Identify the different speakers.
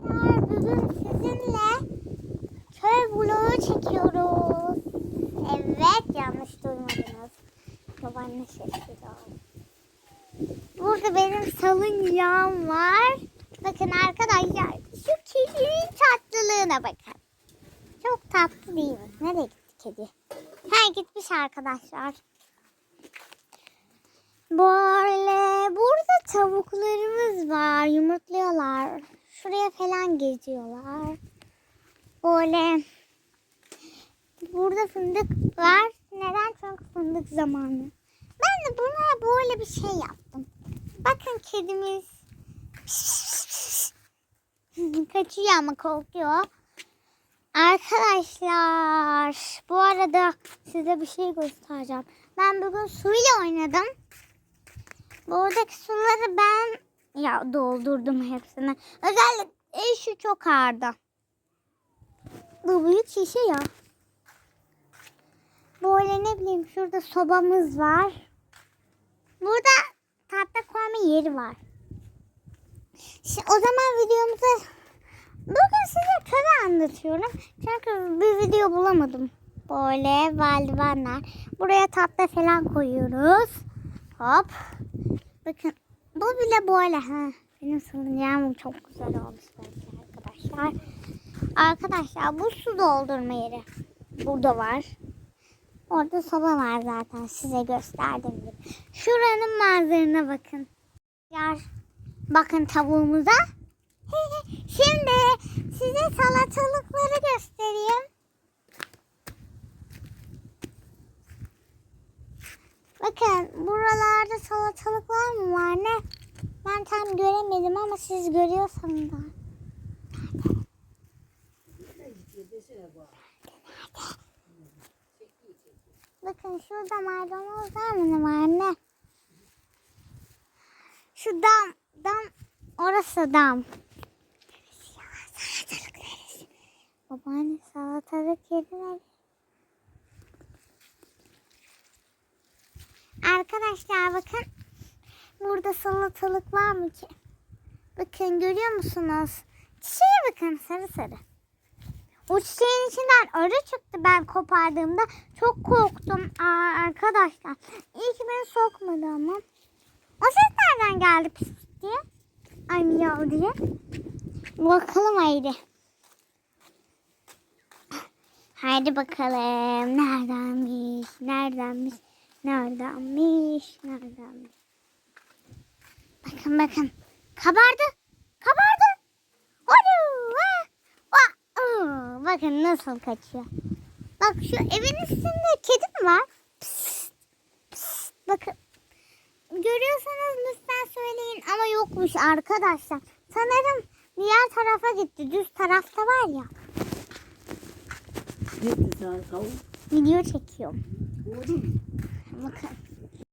Speaker 1: Bugün sizinle köy vlogu çekiyoruz. Evet yanlış duymadınız. Babaanne sesi Burada benim salıncağım var. Bakın arkadaşlar şu kedinin tatlılığına bakın. Çok tatlı değil mi? Nereye gitti kedi? Ha gitmiş arkadaşlar. Böyle burada tavuklarımız var. Yumurtluyorlar. Şuraya falan geziyorlar. Böyle burada fındık var. Neden? Çünkü fındık zamanı. Ben de buna böyle bir şey yaptım. Bakın kedimiz kaçıyor ama korkuyor. Arkadaşlar bu arada size bir şey göstereceğim. Ben bugün suyla oynadım. Buradaki suları ben ya doldurdum hepsini. Özellikle şu çok ağırdı. Bu büyük şişe ya. Böyle ne bileyim şurada sobamız var. Burada tahta koyma yeri var. Şimdi, o zaman videomuza bugün size köy anlatıyorum. Çünkü bir video bulamadım. Böyle valdivenler. Buraya tatlı falan koyuyoruz. Hop. Bakın bu bile böyle. Ha. Benim salıncağım çok güzel olmuş belki arkadaşlar. Arkadaşlar bu su doldurma yeri. Burada var. Orada soba var zaten size gösterdim gibi. Şuranın manzarına bakın. Yar, bakın tavuğumuza. Şimdi size salatalıkları göstereyim. Bakın buralarda salatalıklar mı var ne? Ben tam göremedim ama siz görüyorsanız da. Bakın şurada maydanozlar mı var ne? Şu dam, dam, orası dam. Salatalık neresi? Babaanne salatalık yediler. Arkadaşlar bakın. Burada salatalık var mı ki? Bakın görüyor musunuz? Çiçeğe bakın sarı sarı. O çiçeğin içinden arı çıktı ben kopardığımda. Çok korktum Aa, arkadaşlar. İyi ki beni sokmadı ama. O ses nereden geldi pis diye? Ay miyav diye. Bakalım haydi. Haydi bakalım. Neredenmiş? Neredenmiş? Neredenmiş? Neredenmiş? Bakın bakın. Kabardı. Kabardı. Bakın nasıl kaçıyor. Bak şu evin üstünde kedi mi var? Psst, psst. Bakın. Görüyorsanız lütfen söyleyin ama yokmuş arkadaşlar. Sanırım diğer tarafa gitti. Düz tarafta var ya.
Speaker 2: Gitti sana tavuk.
Speaker 1: Video çekiyorum. Bakın.